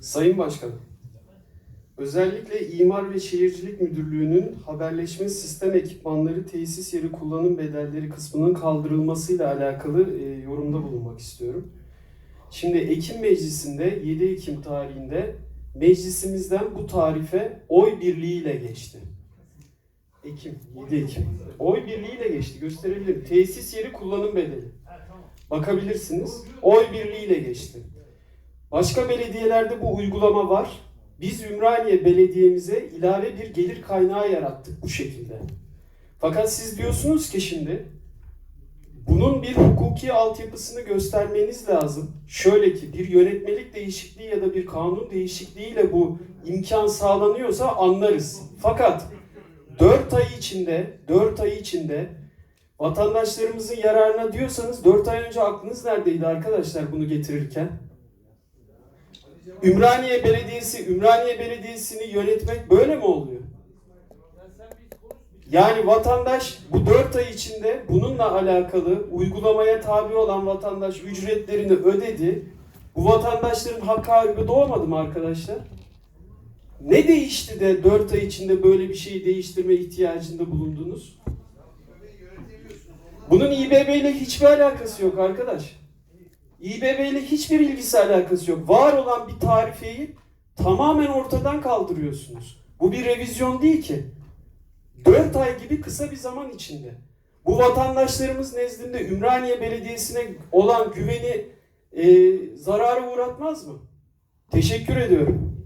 Sayın Başkanım, özellikle İmar ve Şehircilik Müdürlüğü'nün haberleşme sistem ekipmanları tesis yeri kullanım bedelleri kısmının kaldırılmasıyla alakalı e, yorumda bulunmak istiyorum. Şimdi Ekim Meclisi'nde 7 Ekim tarihinde meclisimizden bu tarife oy birliğiyle geçti. Ekim, 7 Ekim. Oy birliğiyle geçti. Gösterebilirim. Tesis yeri kullanım bedeli. Bakabilirsiniz. Oy birliğiyle geçti. Başka belediyelerde bu uygulama var. Biz Ümraniye Belediye'mize ilave bir gelir kaynağı yarattık bu şekilde. Fakat siz diyorsunuz ki şimdi bunun bir hukuki altyapısını göstermeniz lazım. Şöyle ki bir yönetmelik değişikliği ya da bir kanun değişikliğiyle bu imkan sağlanıyorsa anlarız. Fakat 4 ay içinde 4 ay içinde vatandaşlarımızın yararına diyorsanız 4 ay önce aklınız neredeydi arkadaşlar bunu getirirken? Ümraniye Belediyesi, Ümraniye Belediyesi'ni yönetmek böyle mi oluyor? Yani vatandaş bu 4 ay içinde bununla alakalı uygulamaya tabi olan vatandaş ücretlerini ödedi. Bu vatandaşların hakkı harbi doğmadı mı arkadaşlar? Ne değişti de 4 ay içinde böyle bir şeyi değiştirme ihtiyacında bulundunuz? Bunun İBB ile hiçbir alakası yok arkadaş. İBB ile hiçbir ilgisi alakası yok. Var olan bir tarifeyi tamamen ortadan kaldırıyorsunuz. Bu bir revizyon değil ki. 4 ay gibi kısa bir zaman içinde. Bu vatandaşlarımız nezdinde Ümraniye Belediyesi'ne olan güveni e, zarara uğratmaz mı? Teşekkür ediyorum.